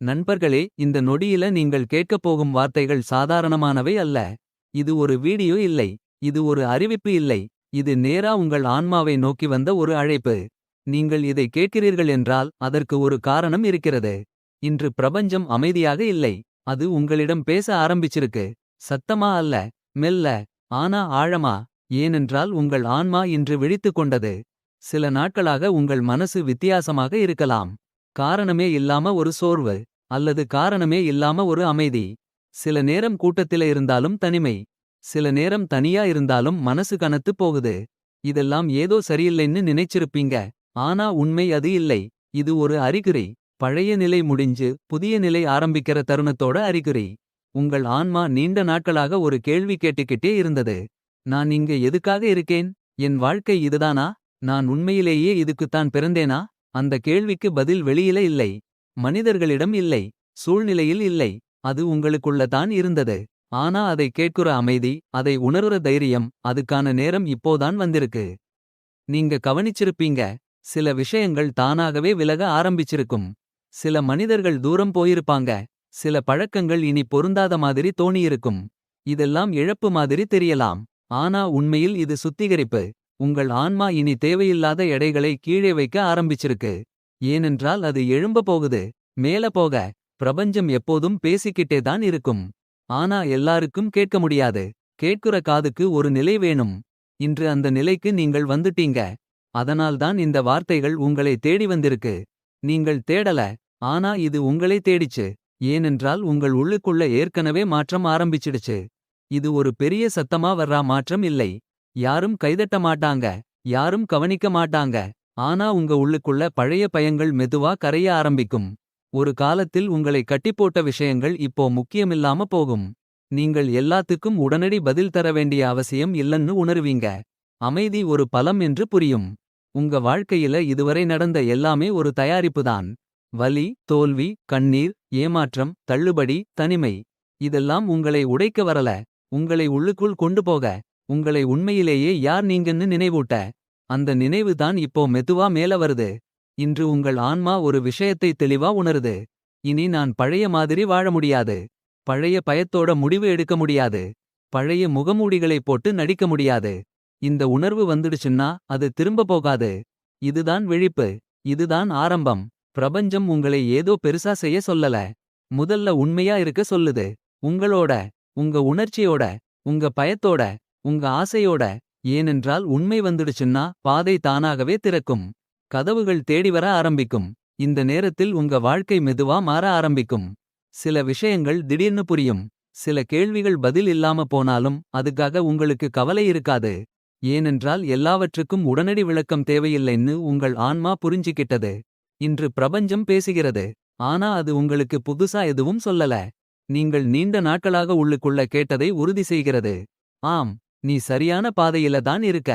நண்பர்களே இந்த நொடியில நீங்கள் கேட்கப் போகும் வார்த்தைகள் சாதாரணமானவை அல்ல. இது ஒரு வீடியோ இல்லை. இது ஒரு அறிவிப்பு இல்லை. இது நேரா உங்கள் ஆன்மாவை நோக்கி வந்த ஒரு அழைப்பு. நீங்கள் இதை கேட்கிறீர்கள் என்றால் அதற்கு ஒரு காரணம் இருக்கிறது. இன்று பிரபஞ்சம் அமைதியாக இல்லை. அது உங்களிடம் பேச ஆரம்பிச்சிருக்கு. சத்தமா அல்ல மெல்ல ஆனா ஆழமா. ஏனென்றால் உங்கள் ஆன்மா இன்று விழித்துக் கொண்டது. சில நாட்களாக உங்கள் மனசு வித்தியாசமாக இருக்கலாம். காரணமே இல்லாம ஒரு சோர்வு. அல்லது காரணமே இல்லாம ஒரு அமைதி. சில நேரம் கூட்டத்தில இருந்தாலும் தனிமை. சில நேரம் தனியா இருந்தாலும் மனசு கனத்து போகுது. இதெல்லாம் ஏதோ சரியில்லைன்னு நினைச்சிருப்பீங்க. ஆனா உண்மை அது இல்லை. இது ஒரு அறிகுறி. பழைய நிலை முடிஞ்சு புதிய நிலை ஆரம்பிக்கிற தருணத்தோட அறிகுறி. உங்கள் ஆன்மா நீண்ட நாட்களாக ஒரு கேள்வி கேட்டுக்கிட்டே இருந்தது. நான் இங்க எதுக்காக இருக்கேன். என் வாழ்க்கை இதுதானா. நான் உண்மையிலேயே இதுக்குத்தான் பிறந்தேனா. அந்த கேள்விக்கு பதில் வெளியில இல்லை. மனிதர்களிடம் இல்லை. சூழ்நிலையில் இல்லை. அது உங்களுக்குள்ள தான் இருந்தது. ஆனா அதை கேட்குற அமைதி அதை உணருற தைரியம். அதுக்கான நேரம் இப்போதான் வந்திருக்கு. நீங்க கவனிச்சிருப்பீங்க. சில விஷயங்கள் தானாகவே விலக ஆரம்பிச்சிருக்கும். சில மனிதர்கள் தூரம் போயிருப்பாங்க. சில பழக்கங்கள் இனி பொருந்தாத மாதிரி தோணியிருக்கும். இதெல்லாம் இழப்பு மாதிரி தெரியலாம். ஆனா உண்மையில் இது சுத்திகரிப்பு. உங்கள் ஆன்மா இனி தேவையில்லாத எடைகளை கீழே வைக்க ஆரம்பிச்சிருக்கு. ஏனென்றால் அது எழும்ப போகுது. மேல போக பிரபஞ்சம் எப்போதும் பேசிக்கிட்டே தான் இருக்கும். ஆனா எல்லாருக்கும் கேட்க முடியாது. கேட்குற காதுக்கு ஒரு நிலை வேணும். இன்று அந்த நிலைக்கு நீங்கள் வந்துட்டீங்க. அதனால்தான் இந்த வார்த்தைகள் உங்களை தேடி வந்திருக்கு. நீங்கள் தேடல. ஆனா இது உங்களை தேடிச்சு. ஏனென்றால் உங்கள் உள்ளுக்குள்ள ஏற்கனவே மாற்றம் ஆரம்பிச்சிடுச்சு. இது ஒரு பெரிய சத்தமா வர்றா மாற்றம் இல்லை. யாரும் கைதட்ட மாட்டாங்க. யாரும் கவனிக்க மாட்டாங்க. ஆனா உங்க உள்ளுக்குள்ள பழைய பயங்கள் மெதுவா கரைய ஆரம்பிக்கும். ஒரு காலத்தில் உங்களை கட்டிப்போட்ட விஷயங்கள் இப்போ முக்கியமில்லாம போகும். நீங்கள் எல்லாத்துக்கும் உடனடி பதில் தர வேண்டிய அவசியம் இல்லன்னு உணருவீங்க. அமைதி ஒரு பலம் என்று புரியும். உங்க வாழ்க்கையில இதுவரை நடந்த எல்லாமே ஒரு தயாரிப்புதான். வலி தோல்வி கண்ணீர் ஏமாற்றம் தள்ளுபடி தனிமை. இதெல்லாம் உங்களை உடைக்க வரல. உங்களை உள்ளுக்குள் கொண்டு போக. உங்களை உண்மையிலேயே யார் நீங்கன்னு நினைவூட்ட. அந்த நினைவு தான் இப்போ மெதுவா மேல வருது. இன்று உங்கள் ஆன்மா ஒரு விஷயத்தை தெளிவா உணருது. இனி நான் பழைய மாதிரி வாழ முடியாது. பழைய பயத்தோட முடிவு எடுக்க முடியாது. பழைய முகமூடிகளை போட்டு நடிக்க முடியாது. இந்த உணர்வு வந்துடுச்சுன்னா அது திரும்ப போகாது. இதுதான் விழிப்பு. இதுதான் ஆரம்பம். பிரபஞ்சம் உங்களை ஏதோ பெருசா செய்ய சொல்லல. முதல்ல உண்மையா இருக்க சொல்லுது. உங்களோட உங்க உணர்ச்சியோட உங்க பயத்தோட உங்க ஆசையோட. ஏனென்றால் உண்மை வந்துடுச்சுன்னா பாதை தானாகவே திறக்கும். கதவுகள் தேடி வர ஆரம்பிக்கும். இந்த நேரத்தில் உங்க வாழ்க்கை மெதுவா மாற ஆரம்பிக்கும். சில விஷயங்கள் திடீர்னு புரியும். சில கேள்விகள் பதில் இல்லாம போனாலும் அதுக்காக உங்களுக்கு கவலை இருக்காது. ஏனென்றால் எல்லாவற்றுக்கும் உடனடி விளக்கம் தேவையில்லைன்னு உங்கள் ஆன்மா புரிஞ்சிக்கிட்டது. இன்று பிரபஞ்சம் பேசுகிறது. ஆனா அது உங்களுக்கு புதுசா எதுவும் சொல்லல. நீங்கள் நீண்ட நாட்களாக உள்ளுக்குள்ள கேட்டதை உறுதி செய்கிறது. ஆம் நீ சரியான பாதையில தான் இருக்க.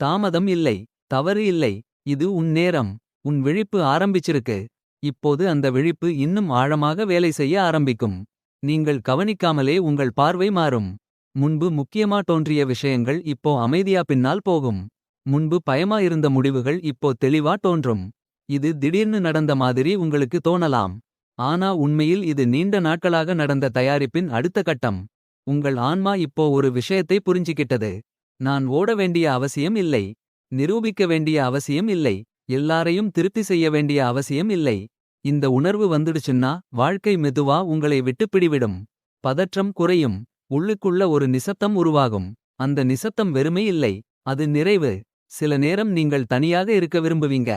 தாமதம் இல்லை தவறு இல்லை இது உன் நேரம். உன் விழிப்பு ஆரம்பிச்சிருக்கு. இப்போது அந்த விழிப்பு இன்னும் ஆழமாக வேலை செய்ய ஆரம்பிக்கும். நீங்கள் கவனிக்காமலே உங்கள் பார்வை மாறும். முன்பு முக்கியமா தோன்றிய விஷயங்கள் இப்போ அமைதியா பின்னால் போகும். முன்பு பயமா இருந்த முடிவுகள் இப்போ தெளிவா தோன்றும். இது திடீர்னு நடந்த மாதிரி உங்களுக்கு தோணலாம். ஆனா உண்மையில் இது நீண்ட நாட்களாக நடந்த தயாரிப்பின் அடுத்த கட்டம். உங்கள் ஆன்மா இப்போ ஒரு விஷயத்தை புரிஞ்சிக்கிட்டது. நான் ஓட வேண்டிய அவசியம் இல்லை. நிரூபிக்க வேண்டிய அவசியம் இல்லை. எல்லாரையும் திருப்தி செய்ய வேண்டிய அவசியம் இல்லை. இந்த உணர்வு வந்துடுச்சுன்னா வாழ்க்கை மெதுவா உங்களை விட்டு பிடிவிடும். பதற்றம் குறையும். உள்ளுக்குள்ள ஒரு நிசப்தம் உருவாகும். அந்த நிசப்தம் வெறுமை இல்லை. அது நிறைவு. சில நேரம் நீங்கள் தனியாக இருக்க விரும்புவீங்க.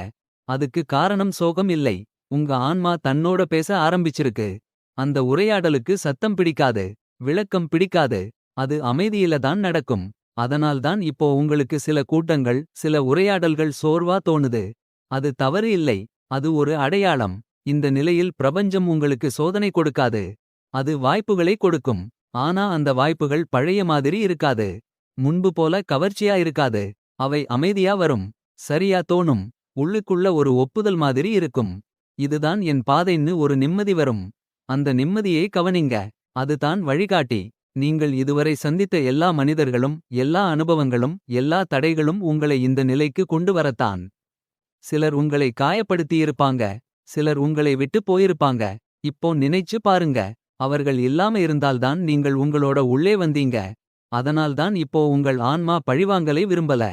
அதுக்கு காரணம் சோகம் இல்லை. உங்க ஆன்மா தன்னோட பேச ஆரம்பிச்சிருக்கு. அந்த உரையாடலுக்கு சத்தம் பிடிக்காது. விளக்கம் பிடிக்காது. அது அமைதியில தான் நடக்கும். அதனால்தான் இப்போ உங்களுக்கு சில கூட்டங்கள் சில உரையாடல்கள் சோர்வா தோணுது. அது தவறு இல்லை. அது ஒரு அடையாளம். இந்த நிலையில் பிரபஞ்சம் உங்களுக்கு சோதனை கொடுக்காது. அது வாய்ப்புகளை கொடுக்கும். ஆனா அந்த வாய்ப்புகள் பழைய மாதிரி இருக்காது. முன்பு போல கவர்ச்சியா இருக்காது. அவை அமைதியா வரும். சரியா தோணும். உள்ளுக்குள்ள ஒரு ஒப்புதல் மாதிரி இருக்கும். இதுதான் என் பாதைன்னு ஒரு நிம்மதி வரும். அந்த நிம்மதியை கவனிங்க. அதுதான் வழிகாட்டி. நீங்கள் இதுவரை சந்தித்த எல்லா மனிதர்களும் எல்லா அனுபவங்களும் எல்லா தடைகளும் உங்களை இந்த நிலைக்கு கொண்டு வரத்தான். சிலர் உங்களை காயப்படுத்தியிருப்பாங்க. சிலர் உங்களை விட்டு போயிருப்பாங்க. இப்போ நினைச்சு பாருங்க அவர்கள் இல்லாம இருந்தால்தான் நீங்கள் உங்களோட உள்ளே வந்தீங்க அதனால்தான் இப்போ உங்கள் ஆன்மா பழிவாங்கலை விரும்பல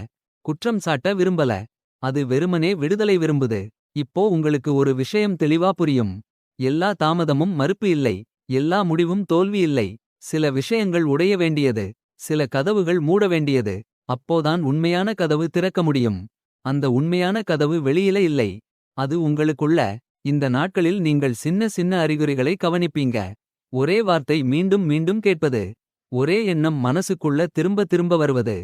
குற்றம் சாட்ட விரும்பல அது வெறுமனே விடுதலை விரும்புது இப்போ உங்களுக்கு ஒரு விஷயம் தெளிவா புரியும் எல்லா தாமதமும் மறுப்பு இல்லை எல்லா முடிவும் தோல்வி இல்லை. சில விஷயங்கள் உடைய வேண்டியது. சில கதவுகள் மூட வேண்டியது. அப்போதான் உண்மையான கதவு திறக்க முடியும். அந்த உண்மையான கதவு வெளியில இல்லை. அது உங்களுக்குள்ள. இந்த நாட்களில் நீங்கள் சின்ன சின்ன அறிகுறிகளை கவனிப்பீங்க. ஒரே வார்த்தை மீண்டும் மீண்டும் கேட்பது. ஒரே எண்ணம் மனசுக்குள்ள திரும்ப திரும்ப வருவது.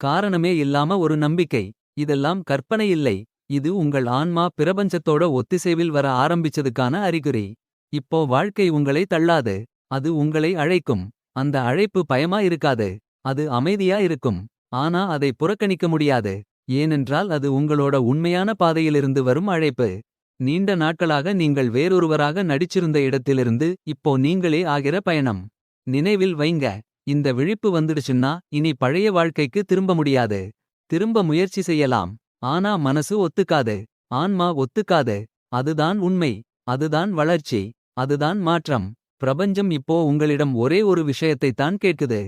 காரணமே இல்லாம ஒரு நம்பிக்கை. இதெல்லாம் கற்பனை இல்லை. இது உங்கள் ஆன்மா பிரபஞ்சத்தோட ஒத்திசைவில் வர ஆரம்பிச்சதுக்கான அறிகுறி. இப்போ வாழ்க்கை உங்களை தள்ளாது அது உங்களை அழைக்கும். அந்த அழைப்பு பயமா இருக்காது அது அமைதியா இருக்கும். ஆனா அதை புறக்கணிக்க முடியாது ஏனென்றால் அது உங்களோட உண்மையான பாதையிலிருந்து வரும் அழைப்பு. நீண்ட நாட்களாக நீங்கள் வேறொருவராக நடிச்சிருந்த இடத்திலிருந்து இப்போ நீங்களே ஆகிற பயணம். நினைவில் வைங்க இந்த விழிப்பு வந்துடுச்சுன்னா இனி பழைய வாழ்க்கைக்கு திரும்ப முடியாது. திரும்ப முயற்சி செய்யலாம் ஆனா மனசு ஒத்துக்காது ஆன்மா ஒத்துக்காது அதுதான் உண்மை. அதுதான் வளர்ச்சி அதுதான் மாற்றம். பிரபஞ்சம் இப்போ உங்களிடம் ஒரே ஒரு விஷயத்தைத்தான் கேட்குது.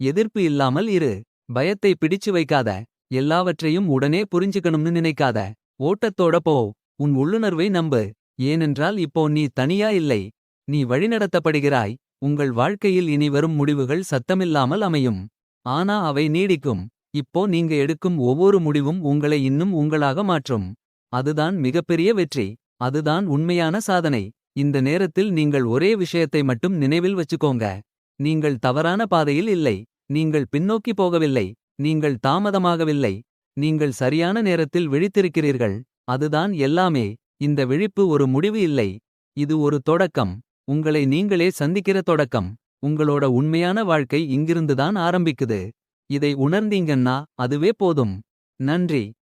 எதிர்ப்பு இல்லாமல் இரு. பயத்தை பிடிச்சு வைக்காத. எல்லாவற்றையும் உடனே புரிஞ்சுக்கணும்னு நினைக்காத. ஓட்டத்தோட போ. உன் உள்ளுணர்வை நம்பு. ஏனென்றால் இப்போ நீ தனியா இல்லை. நீ வழிநடத்தப்படுகிறாய். உங்கள் வாழ்க்கையில் இனி வரும் முடிவுகள் சத்தமில்லாமல் அமையும். ஆனா அவை நீடிக்கும். இப்போ நீங்க எடுக்கும் ஒவ்வொரு முடிவும் உங்களை இன்னும் உங்களாக மாற்றும். அதுதான் மிகப்பெரிய வெற்றி. அதுதான் உண்மையான சாதனை. இந்த நேரத்தில் நீங்கள் ஒரே விஷயத்தை மட்டும் நினைவில் வச்சுக்கோங்க. நீங்கள் தவறான பாதையில் இல்லை. நீங்கள் பின்னோக்கி போகவில்லை. நீங்கள் தாமதமாகவில்லை. நீங்கள் சரியான நேரத்தில் விழித்திருக்கிறீர்கள். அதுதான் எல்லாமே. இந்த விழிப்பு ஒரு முடிவு இல்லை. இது ஒரு தொடக்கம். உங்களை நீங்களே சந்திக்கிற தொடக்கம். உங்களோட உண்மையான வாழ்க்கை இங்கிருந்துதான் ஆரம்பிக்குது. இதை உணர்ந்தீங்கன்னா அதுவே போதும். நன்றி.